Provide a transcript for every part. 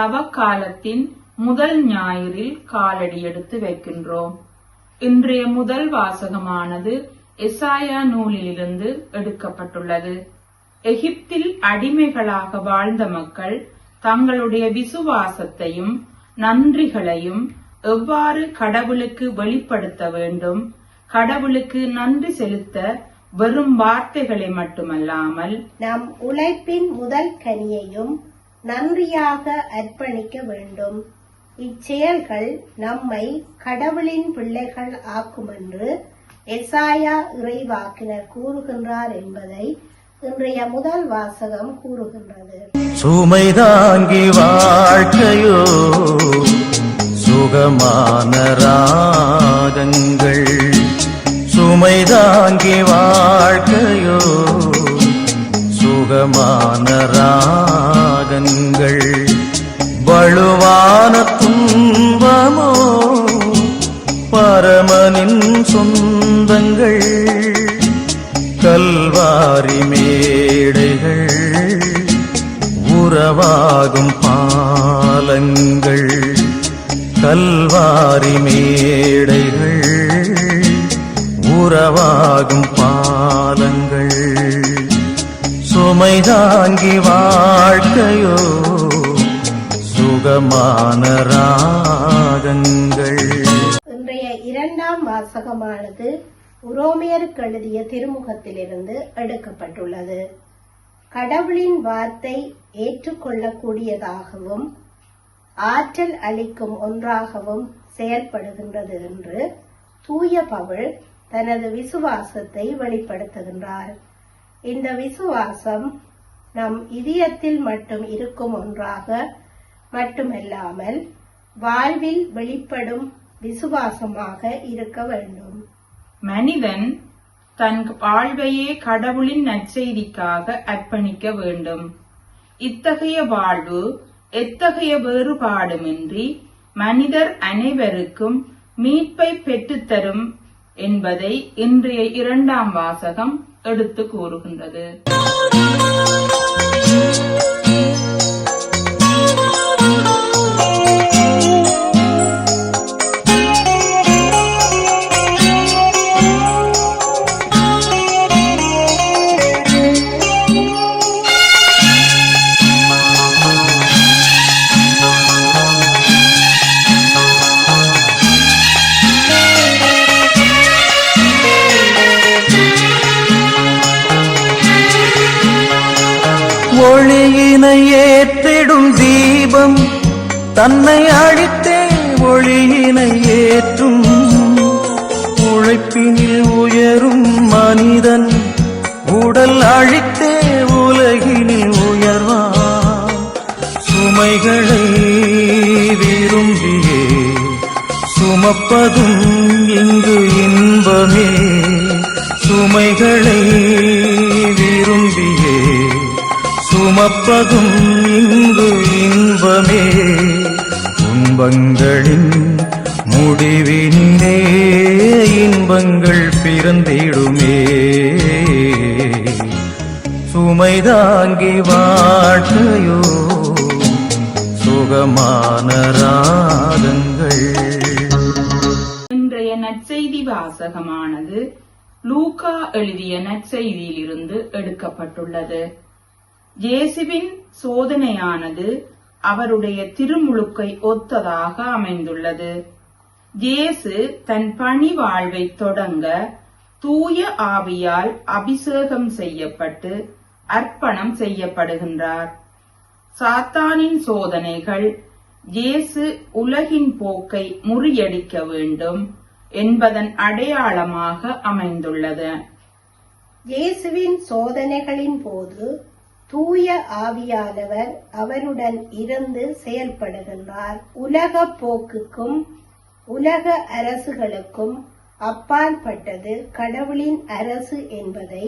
தவக்காலத்தின் முதல் ஞாயிறில் காலடி எடுத்து வைக்கின்றோம். இன்றைய முதல் வாசகமானது எசாயா நூலிலிருந்து எடுக்கப்பட்டுள்ளது. எகிப்தில் அடிமைகளாக வாழ்ந்த மக்கள் தங்களுடைய விசுவாசத்தையும் நன்றிகளையும் எவ்வாறு கடவுளுக்கு வெளிப்படுத்த வேண்டும் கடவுளுக்கு நன்றி செலுத்த வெறும் வார்த்தைகளை மட்டுமல்லாமல் நம் உழைப்பின் முதல் கனியையும் நன்றியாக அர்ப்பணிக்க வேண்டும். இச்செயல்கள் நம்மை கடவுளின் பிள்ளைகள் ஆக்குமென்று எசாயா இறைவாக்கினர் கூறுகின்றார் என்பதை இன்றைய முதல் வாசகம் கூறுகின்றது. சுமை தாங்கி வாழ்க்கையோ சுகமான ராகங்கள். சுமை தாங்கி வாழ்க்கையோ சுகமான ராகங்கள் வலுவான துன்பமோ பரமனின் சொந்தங்கள் கல்வாரி மேடைகள் உறவாகும் பாலங்கள் கல்வாரி மேடைகள் உறவாகும் பாலங்கள் சுமை தாங்கி வாழ்க்கையோ சுகமான ராகங்கள். இன்றைய இரண்டாம் வாசகமானது உரோமியருக்கு எழுதிய திருமுகத்திலிருந்து எடுக்கப்பட்டுள்ளது. கடவுளின் வார்த்தை ஏற்றுக்கொள்ளக்கூடியதாகவும் ஆற்றல் அளிக்கும் ஒன்றாகவும் செயல்படுகின்றது என்று தூய பவுல் தனது விசுவாசத்தை வெளிப்படுத்துகின்றார். இந்த விசுவாசம் நம் இதயத்தில் மட்டும் இருக்கும் ஒன்றாக மட்டுமல்லாமல் வாழ்வில் வெளிப்படும் விசுவாசமாக இருக்க வேண்டும். மனிதன் தன் வாழ்வையே கடவுளின் நற்செய்திக்காக அர்ப்பணிக்க வேண்டும். இத்தகைய வாழ்வு எத்தகைய வேறுபாடுமின்றி மனிதர் அனைவருக்கும் மீட்பை பெற்றுத்தரும் என்பதை இன்றைய இரண்டாம் வாசகம் எடுத்து கூறுகின்றது. ஒளியினை ஏற்றிடும் தீபம். தன்னை அழித்தே ஒளியினை ஏற்றும் உழைப்பினில் உயரும் மனிதன் உடல் அழித்தே உலகினில் உயர்வான். சுமைகளை விரும்பியே சுமப்பதும் இங்கு இன்பமே. சுமைகளை சுமப்பதும் இங்கு இன்பமே. துன்பங்களின் முடிவினே இன்பங்கள் பிறந்திடுமே. சுமை தாங்கி வாழ்க்கையோ சுகமான ராகங்கள். இன்றைய நற்செய்தி வாசகமானது லூகா எழுதிய நற்செய்தியிலிருந்து எடுக்கப்பட்டுள்ளது. இயேசுவின் சோதனையானது அவருடைய திருமுழுக்கை ஒத்ததாக அமைந்துள்ளது. இயேசு தன் பணி வாழ்வை தொடங்க தூய ஆவியால் அபிஷேகம் செய்யப்பட்டு அர்ப்பணம் செய்யப்படுகின்றார். சாத்தானின் சோதனைகள் இயேசு உலகின் போக்கை முறியடிக்க வேண்டும் என்பதன் அடையாளமாக அமைந்துள்ளது. இயேசுவின் சோதனைகளின் போது தூய ஆவியானவர் அவருடன் இருந்து செயல்படுகின்றார். உலக போக்குக்கும் உலக அரசுகளுக்கும் அப்பாற்பட்டது கடவுளின் அரசு என்பதை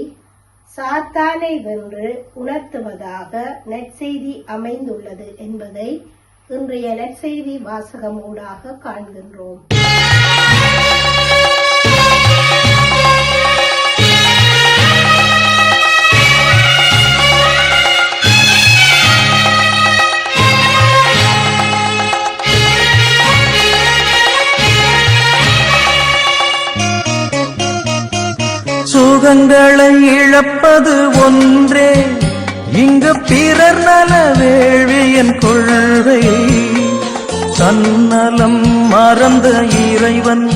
சாத்தானை வென்று உணர்த்துவதாக நற்செய்தி அமைந்துள்ளது என்பதை இன்றைய நற்செய்தி வாசகம் ஊடாக காண்கின்றோம். இழப்பது ஒன்றே. இங்கு பிறர் நல வேள்வியின் கொள்கை. தன்னலம் மறந்த இறைவன்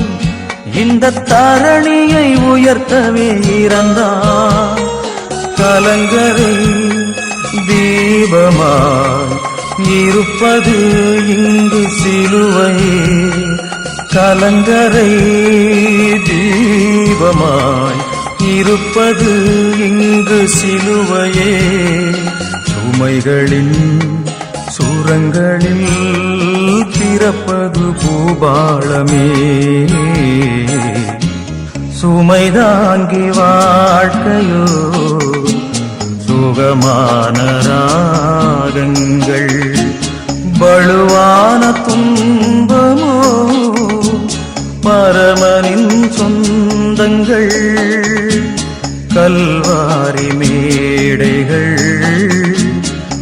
இந்த தரணியை உயர்த்தவே இறந்தான். கலங்கரை தீபமாய் இருப்பது இங்கு சிலுவை. கலங்கரை தீபமாய் இருப்பது இங்கு சிலுவையே. சுமைகளின் சுரங்களில் பிறப்பது பூபாளமே. சுமைதாங்கி வாழ்க்கையோ சுகமான ராகங்கள் வலுவான துன்பமோ பரமனின் சொந்தங்கள். கல்வாரி மேடைகள்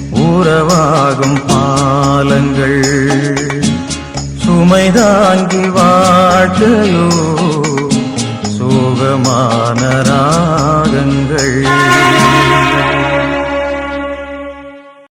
உறவாகும் பாலங்கள். சுமைதாங்கி வாழ்க்கையோ சோகமான ராகங்கள்.